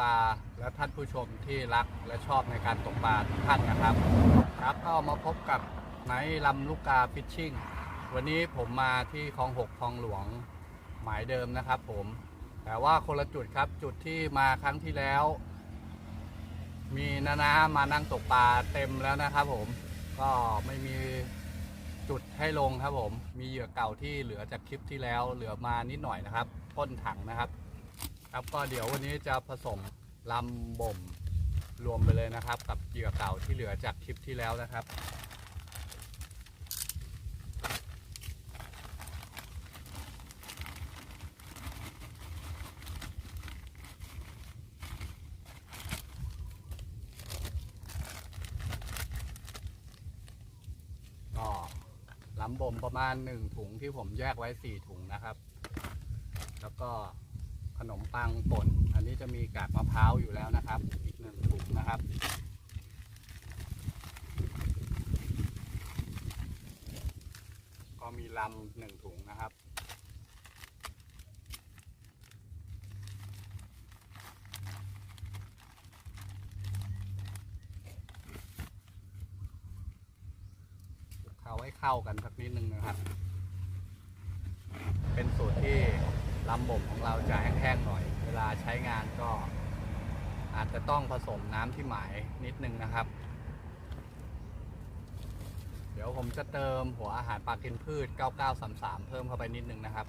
ปลา และท่านผู้ชมที่รักและชอบในการตกปลาทุกท่านนะครับ ครับก็มาพบกับไนท์ลำลูกกาฟิชชิ่งวันนี้ผมมาที่คลองหกคลองหลวงหมายเดิมนะครับ ผม แต่ว่าคนละจุดครับจุดที่มาครั้งที่แล้ว มีนานามานั่งตกปลาเต็มแล้วนะครับผมก็ไม่มีจุดให้ลงครับผม มีเหยื่อเก่าที่เหลือจากคลิปที่แล้วเหลือมานิดหน่อยนะครับ ต้นถังนะครับ ครับก็เดี๋ยววันนี้จะผสมลำบ่มรวมไปเลยนะครับ กับเหยื่อเก่าที่เหลือจากคลิปที่แล้วนะครับก็ลำบ่มประมาณหนึ่งถุงที่ผมแยกไว้สี่ถุงนะครับ แล้วก็ ขนมปังป่น อันนี้จะมีกากมะพร้าวอยู่แล้วนะครับ อีกหนึ่งถุงนะครับ ก็มีลำหนึ่งถุงนะครับเคล้าให้เข้ากันสักนิดนึงนะครับ เป็นสูตรที่ ลำบ่มของเราจะแห้งๆหน่อย เวลาใช้งานก็อาจจะต้องผสมน้ำที่หมายนิดนึงนะครับ เดี๋ยวผมจะเติมหัวอาหารปลากินพืช 9933 เพิ่มเข้าไปนิดนึงนะครับ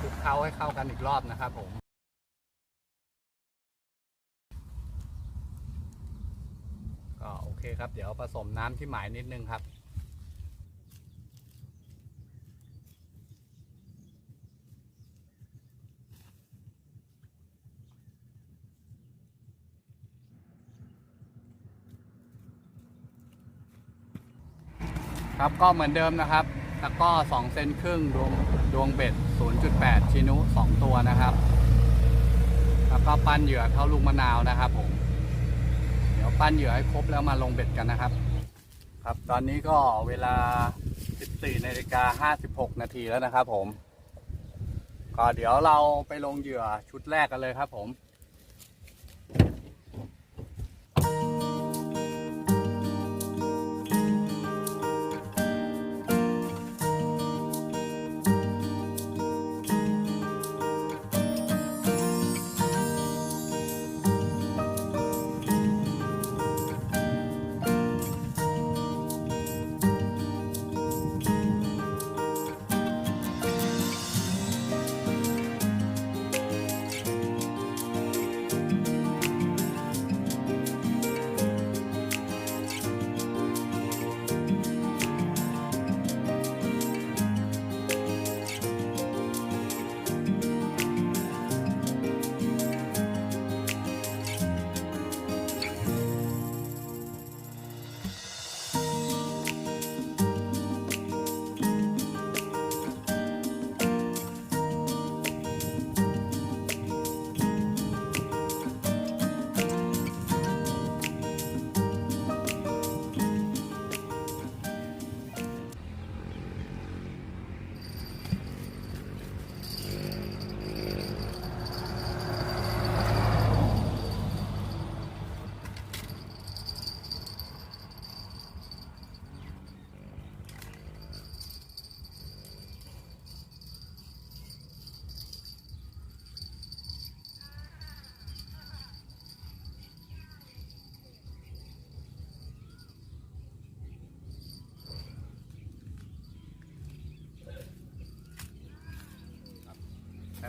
คลุกเคล้าให้เข้ากันอีกรอบนะครับผม ก็โอเคครับ เดี๋ยวผสมน้ำที่หมายนิดนึงครับ ครับก็เหมือนเดิมนะครับตะก้อ2เซนครึ่งดวงดวงเบ็ด 0.8 ชินุ 2 ตัวนะครับ แล้วก็ปั้นเหยื่อเท่าลูกมะนาวนะครับผม ปั้นเหยื่อให้ครบแล้วมาลงเบ็ดกันนะครับ ครับ ตอนนี้ก็เวลา 14นาฬิกา56 นาทีแล้วนะครับผม ก็เดี๋ยวเราไปลงเหยื่อชุดแรกกันเลยครับผม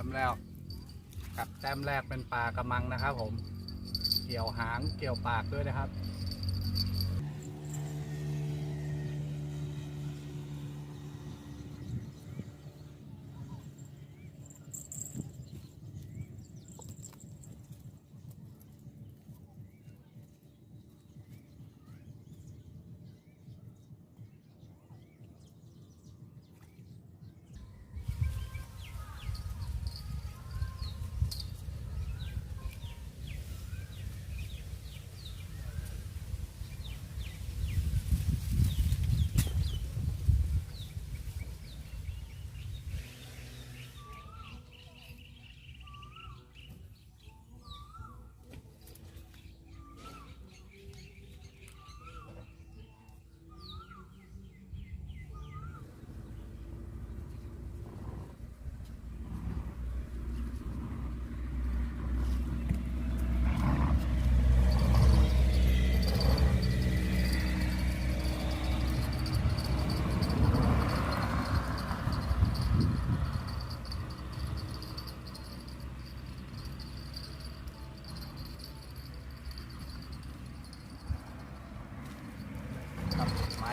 ต้มแรกกับแต้มแรกเป็นปลากระมังนะครับ ผม เกี่ยวหางเกี่ยวปากด้วยนะครับ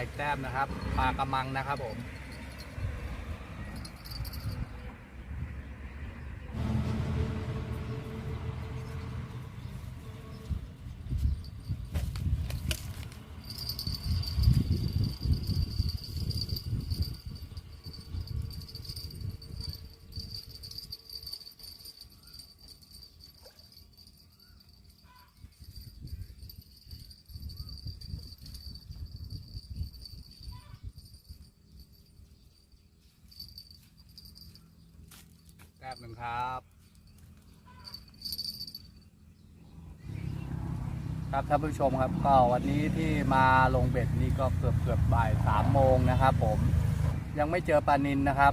อีกแต้มนะครับ ปลากระมังนะครับผม หนึ่งครับ ครับท่านผู้ชมครับก็วันนี้ที่มาลงเบ็ดนี่ก็เกือบเกือบบ่ายสามโมงนะครับ ผมยังไม่เจอปลานินนะครับ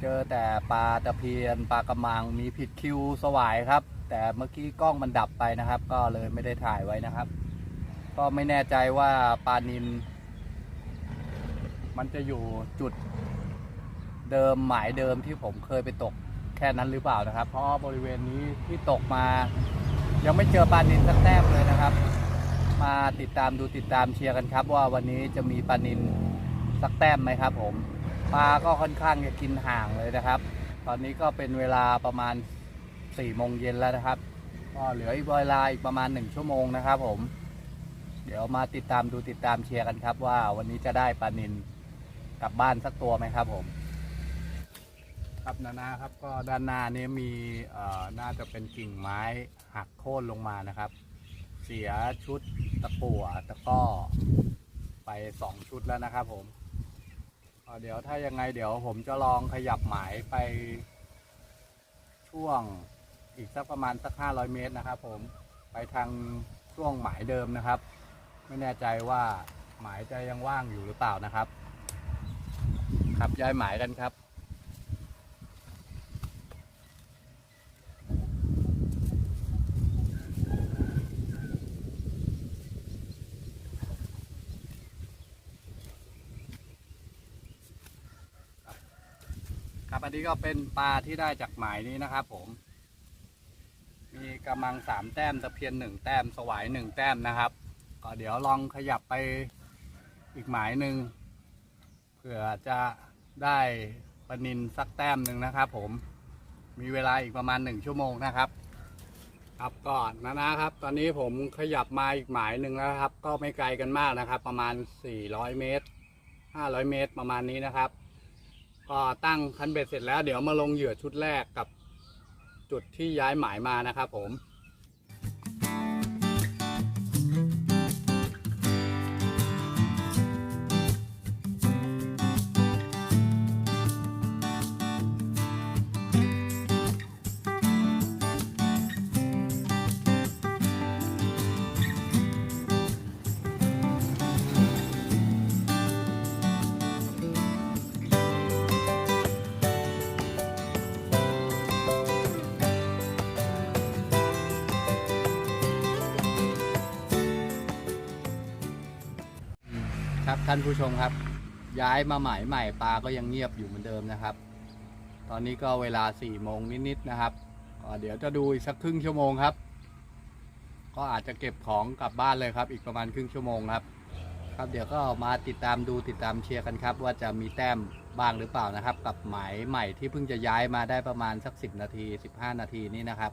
เจอแต่ปลาตะเพียนปลากระมังมีผิดคิวสวายครับ แต่เมื่อกี้กล้องมันดับไปนะครับ ก็เลยไม่ได้ถ่ายไว้นะครับ ก็ไม่แน่ใจว่าปลานิน มันจะอยู่จุดเดิมหมายเดิมที่ผมเคยไปตก ค่นั้นหรือเปล่านะครับ เพราะบริเวณนี้ที่ตกมา ยังไม่เจอปลานินสักแต้มเลยนะครับ มาติดตามดูติดตามเชียร์กันครับ ว่าวันนี้จะมีปลานินสักแต้มไหมครับ ผมปลาก็ค่อนข้างจะกินห่างเลยนะครับ ตอนนี้ก็เป็นเวลาประมาณ4ี่โมงเย็นแล้วนะครับก็เหลืออีกเวลาอีกประมาณ1ชั่วโมงนะครับ ผม เดี๋ยวมาติดตามดูติดตามเชียร์กันครับ ว่าวันนี้จะได้ปลานินกลับบ้านสักตัวไหมครับ ผม ครับนานาครับก็ด้านหน้านี้มีเอ่อน่าจะเป็นกิ่งไม้หักโค่นลงมานะครับ เสียชุดตะกั่วตะก้อไปสองชุดแล้วนะครับผมเอ่อเดี๋ยวถ้ายังไงเดี๋ยวผมจะลองขยับหมายไป ช่วงอีกสักประมาณสักห้าร้อยเมตรนะครับ ผมไปทางช่วงหมายเดิมนะครับ ไม่แน่ใจว่าหมายจะยังว่างอยู่หรือเปล่านะครับ ครับย้ายหมายกันครับ นนี้ก็เป็นปลาที่ได้จากหมายนี้นะครับผม มีกระมังสามแต้มตะเพียนหนึ่งแต้มสวายหนึ่งแต้มนะครับ ก็เดี๋ยวลองขยับไปอีกหมายหนึ่งเผื่อจะได้ปลานินสักแต้มหนึ่งนะครับ ผม มีเวลาอีกประมาณหนึ่งชั่วโมงนะครับ ครับก่อนนะนะครับ ตอนนี้ผมขยับมาอีกหมายหนึ่งแล้วครับ ก็ไม่ไกลกันมากนะครับ ประมาณ 400 เมตร 500 เมตรประมาณนี้นะครับ ก็ตั้งคันเบ็ดเสร็จแล้วเดี๋ยวมาลงเหยื่อชุดแรกกับจุดที่ย้ายหมายมานะครับผม ครับท่านผู้ชมครับ ย้ายมาใหมายใหม่ปลาก็ยังเงียบอยู่เหมือนเดิมนะครับ ตอนนี้ก็เวลา4ี่โมงนิดๆนะครับก็เดี๋ยวจะดูอีกสักครึ่งชั่วโมงครับ ก็อาจจะเก็บของกลับบ้านเลยครับ อีกประมาณครึ่งชั่วโมงครับ ครับเดี๋ยวก็มาติดตามดูติดตามเชียร์กันครับ ว่าจะมีแต้มบ้างหรือเปล่านะครับ กับหมายใหม่ที่เพิ่งจะย้ายมาได้ประมาณสัก10นาที15นาทีนี้นะครับ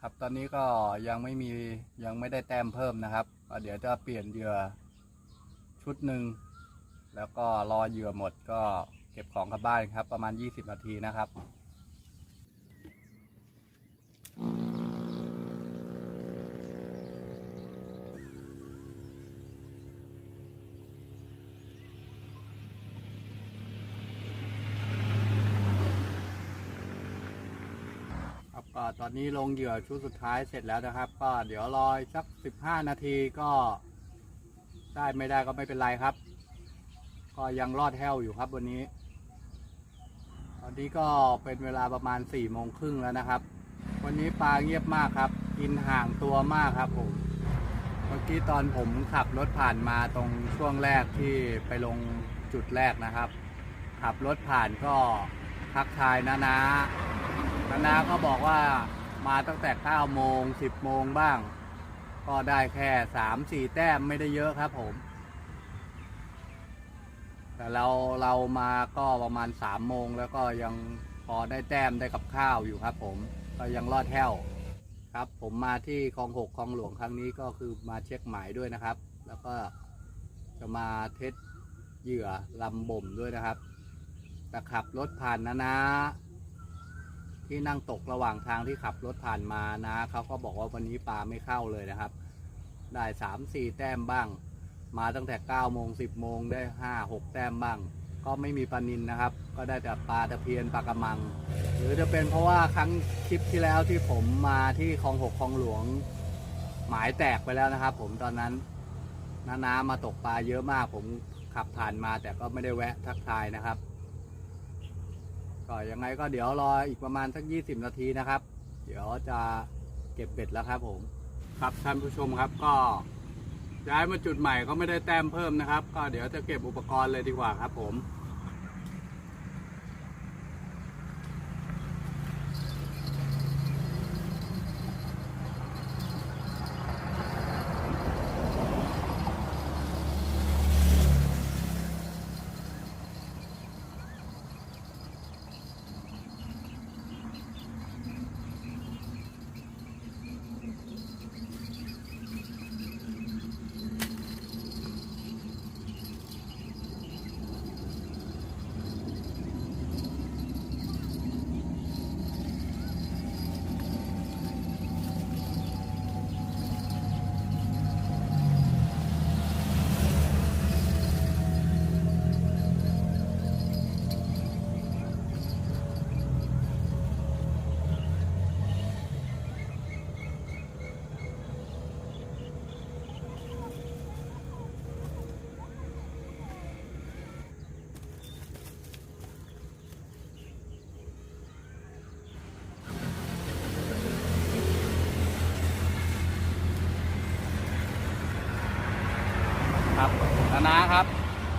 ครับตอนนี้ก็ยังไม่มียังไม่ได้แต้มเพิ่มนะครับ เดี๋ยวจะเปลี่ยนเหยื่อชุดหนึ่งแล้วก็รอเหยื่อหมดก็เก็บของกลับบ้านครับ ประมาณ 20 นาทีนะครับ อนนี้ลงเหยื่อชุดสุดท้ายเสร็จแล้วนะครับ ก็เดี๋ยวรออีกสัก15นาทีก็ได้ไม่ได้ก็ไม่เป็นไรครับ ก็ยังรอดแห้วอยู่ครับวันนี้ ตอนนี้ก็เป็นเวลาประมาณ4ี่โมงครึ่งแล้วนะครับ วันนี้ปลาเงียบมากครับ กินห่างตัวมากครับผมเมื่อกี้ตอนผมขับรถผ่านมาตรงช่วงแรกที่ไปลงจุดแรกนะครับ ขับรถผ่านก็ทักทายนานานานาก็บอกว่า มาตั้งแต่9โมง 10 โมงบ้าง ก็ได้แค่สามสี่แต้มไม่ได้เยอะครับผม แต่เราเรามาก็ประมาณสามโมงแล้วก็ยังพอได้แต้มได้กับข้าวอยู่ครับผม ก็ยังรอดแถวครับ ผมมาที่คลองหกคลองหลวงครั้งนี้ก็คือมาเช็คหมายด้วยนะครับ แล้วก็จะมาเทสเหยื่อลำบ่มด้วยนะครับแต่ขับรถผ่านนะนะ ที่นั่งตกระหว่างทางที่ขับรถผ่านมานะเขาก็บอกว่าวันนี้ปลาไม่เข้าเลยนะครับ ได้สามสี่แต้มบ้าง มาตั้งแต่9ก้าโมงสิบโมงได้ห้าหกแต้มบ้าง ก็ไม่มีปลานินนะครับ ก็ได้แต่ปลาตะเพียนปลากระมัง หรือจะเป็นเพราะว่าครั้งคลิปที่แล้วที่ผมมาที่คลองหกคลองหลวง หมายแตกไปแล้วนะครับ ผมตอนนั้นน้าน้ำมาตกปลาเยอะมาก ผมขับผ่านมาแต่ก็ไม่ได้แวะทักทายนะครับ ก็ยังไงก็เดี๋ยวรออีกประมาณสัก 20 นาทีนะครับ เดี๋ยวจะเก็บเบ็ดแล้วครับผม ครับท่านผู้ชมครับก็ย้ายมาจุดใหม่ก็ไม่ได้แต้มเพิ่มนะครับ ก็เดี๋ยวจะเก็บอุปกรณ์เลยดีกว่าครับผม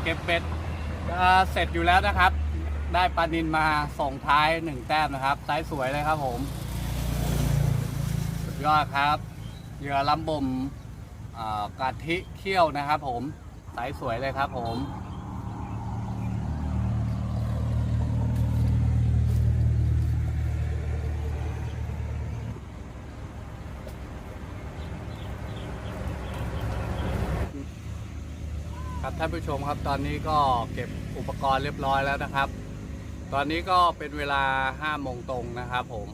ก็บเบ็ดเสร็จอยู่แล้วนะครับ ได้ปลานินมาส่งท้ายหนึ่งแต้มนะครับไซส์สวยเลยครับผมสุดยอดครับเหยื่อลำบ่มกะทิเคี้ยวนะครับ ผมไซส์สวยเลยครับผม ท่านผู้ชมครับตอนนี้ก็เก็บอุปกรณ์เรียบร้อยแล้วนะครับ ตอนนี้ก็เป็นเวลา5โมงตรงนะครับผม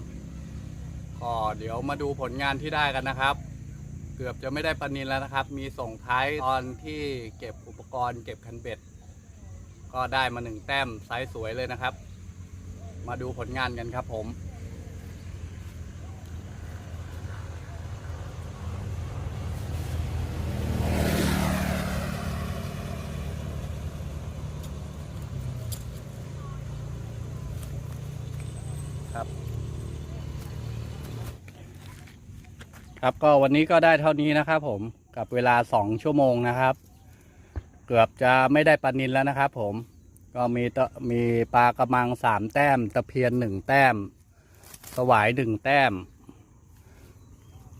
ก็เดี๋ยวมาดูผลงานที่ได้กันนะครับ เกือบจะไม่ได้ปนินแล้วนะครับ มีส่งท้ายตอนที่เก็บอุปกรณ์ เก็บคันเบ็ด ก็ได้มาหนึ่งแต้มไซส์สวยเลยนะครับ มาดูผลงานกันครับผม ครับก็วันนี้ก็ได้เท่านี้นะครับผมกับเวลาสองชั่วโมงนะครับ เกือบจะไม่ได้ปลานินแล้วนะครับ ผมก็มีตะมีปลากระมังสามแต้ม ตะเพียนหนึ่งแต้ม สวายหนึ่งแต้ม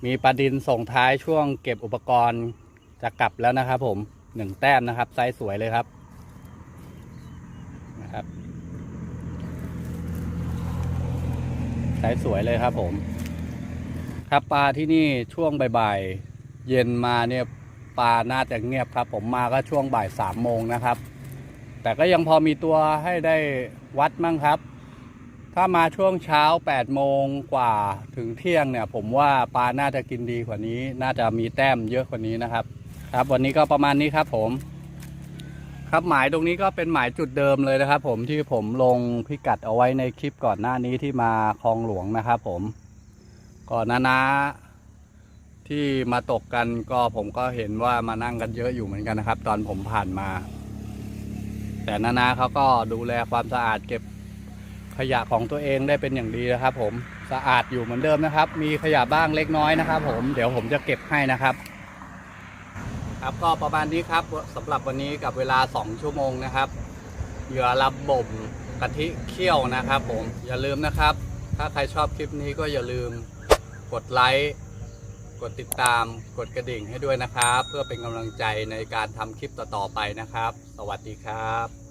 มีปลาดินส่งท้ายช่วงเก็บอุปกรณ์จะกลับแล้วนะครับ ผมหนึ่งแต้มนะครับไซส์สวยเลยครับนะครับสายสวยเลยครับผม ครับปลาที่นี่ช่วงบ่ายๆเย็นมาเนี่ยปลาน่าจะเงียบครับ ผมมาก็ช่วงบ่ายสามโมงนะครับ แต่ก็ยังพอมีตัวให้ได้วัดมั่งครับ ถ้ามาช่วงเช้า8ปดโมงกว่าถึงเที่ยงเนี่ย ผมว่าปลาน่าจะกินดีกว่านี้ น่าจะมีแต้มเยอะกว่านี้นะครับ ครับวันนี้ก็ประมาณนี้ครับผม ครับหมายตรงนี้ก็เป็นหมายจุดเดิมเลยนะครับ ผมที่ผมลงพิกัดเอาไว้ในคลิปก่อนหน้านี้ที่มาคลองหลวงนะครับ ผม ก่อนหน้านะที่มาตกกันก็ผมก็เห็นว่ามานั่งกันเยอะอยู่เหมือนกันนะครับ ตอนผมผ่านมา แต่นานาเขาก็ดูแลความสะอาดเก็บขยะของตัวเองได้เป็นอย่างดีนะครับ ผมสะอาดอยู่เหมือนเดิมนะครับ มีขยะบ้างเล็กน้อยนะครับ ผมเดี๋ยวผมจะเก็บให้นะครับ ครับก็ประมาณนี้ครับสำหรับวันนี้กับเวลา 2 ชั่วโมงนะครับเหยื่อรับบ่มกะทิเคี่ยวนะครับ ผมอย่าลืมนะครับ ถ้าใครชอบคลิปนี้ก็อย่าลืม กดไลค์กดติดตามกดกระดิ่งให้ด้วยนะครับ เพื่อเป็นกำลังใจในการทำคลิปต่อๆไปนะครับ สวัสดีครับ